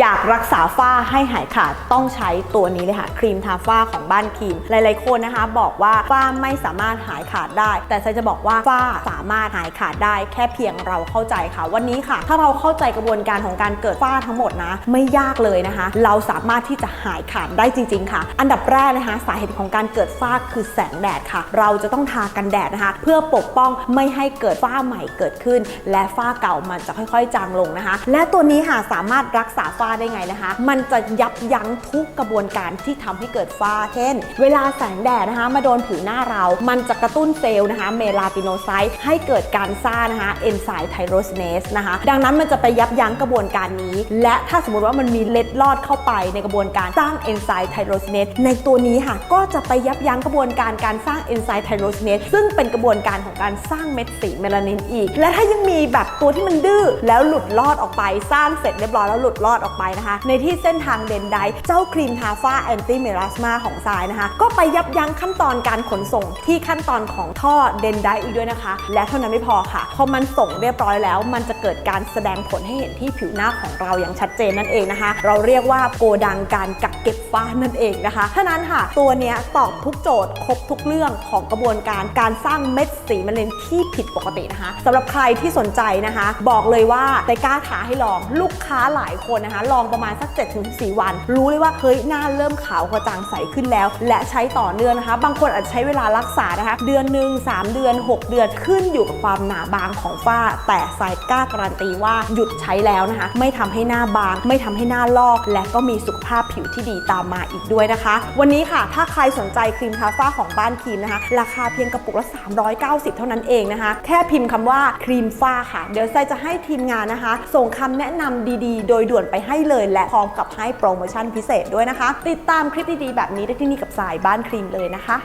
อยากรักษาฝ้าให้หายขาดต้องใช้ตัวนี้เลยค่ะ ครีมทาฝ้าของบ้านครีม หลายๆคนนะคะ บอกว่าฝ้าไม่สามารถหายขาดได้ แต่ซจะบอกว่าฝ้าสามารถหายขาดได้ แค่เพียงเราเข้าใจค่ะ วันนี้ค่ะ ถ้าเราเข้าใจกระบวนการของการเกิดฝ้าทั้งหมดนะ ไม่ยากเลยนะคะ เราสามารถที่จะหายขาดได้จริง ๆ ค่ะ อันดับแรกนะคะสาเหตุของการเกิดฝ้าคือแสงแดดค่ะ เราจะต้องทากันแดดนะคะ เพื่อปกป้องไม่ให้เกิดฝ้าใหม่เกิดขึ้น และฝ้าเก่ามันจะค่อย ๆ จางลงนะคะ และตัวนี้ค่ะสามารถรักษาฝ้าได้ไงนะคะ มันจะยับยั้งทุกกระบวนการที่ทำให้เกิดฝ้า เช่น เวลาแสงแดดนะคะ มาโดนผิวหน้าเรา มันจะกระตุ้นเซลล์นะคะเมลาติโนไซต์ให้เกิดการสร้างนะคะเอนไซม์ไทโรสเนสนะคะ ดังนั้นมันจะไปยับยั้งกระบวนการนี้ และถ้าสมมติว่ามันมีเล็ดลอดเข้าไปในกระบวนการสร้างเอนไซม์ไทโรสเนสในตัวนี้ค่ะ ก็จะไปยับยั้งกระบวนการการสร้างเอนไซม์ไทโรสเนสซึ่งเป็นกระบวนการของการสร้างเม็ดสีเมลานินอีก และถ้ายังมีแบบตัวที่มันดื้อแล้วหลุดลอดออกไปสร้างเสร็จเรียบร้อยแล้วหลุดลอดออกไปนะคะ ในที่เส้นทางเดนไดเจ้าครีมทาฝ้าแอนตี้เมลาสมาของทรายนะคะ ก็ไปยับยั้งขั้นตอนการขนส่งที่ขั้นตอนของท่อเดนไดอีกด้วยนะคะ และเท่านั้นไม่พอค่ะ พอมันส่งเรียบร้อยแล้ว มันจะเกิดการแสดงผลให้เห็นที่ผิวหน้าของเราอย่างชัดเจนนั่นเองนะคะ เราเรียกว่าโกดังการกักเก็บฝ้านั่นเองนะคะฉะนั้นค่ะ ตัวนี้ตอบทุกโจทย์ครบทุกเรื่องของกระบวนการการสร้างเม็ดสีมะเร็งที่ผิดปกตินะคะสำหรับใครที่สนใจนะคะ บอกเลยว่าไตกล้าท้าให้ลองลูกค้าหลายคนนะคะลองประมาณสัก 7-4 วัน รู้เลยว่าเฮ้ยหน้าเริ่มขาวกระจ่างใสขึ้นแล้ว และใช้ต่อเนื่องนะคะ บางคนอาจจะใช้เวลารักษานะคะ เดือนหนึ่ง3 เดือน 6 เดือนขึ้นอยู่กับความหนาบางของฝ้า แต่สายกล้าการันตีว่าหยุดใช้แล้วนะคะ ไม่ทำให้หน้าบาง ไม่ทำให้หน้าลอก และก็มีสุขภาพผิวที่ดีตามมาอีกด้วยนะคะ วันนี้ค่ะ ถ้าใครสนใจครีมทาฝ้าของบ้านครีมนะคะ ราคาเพียงกระปุกละ 390 เท่านั้นเองนะคะ แค่พิมพ์คำว่าครีมฝ้าค่ะ เดี๋ยวไซจะให้ทีมงานนะคะ ส่งคำแนะนำดีๆ โดยด่วนไปให้เลยและพร้อมกับให้โปรโมชั่นพิเศษด้วยนะคะ ติดตามคลิปดีๆแบบนี้ได้ที่นี่กับสายบ้านครีมเลยนะคะ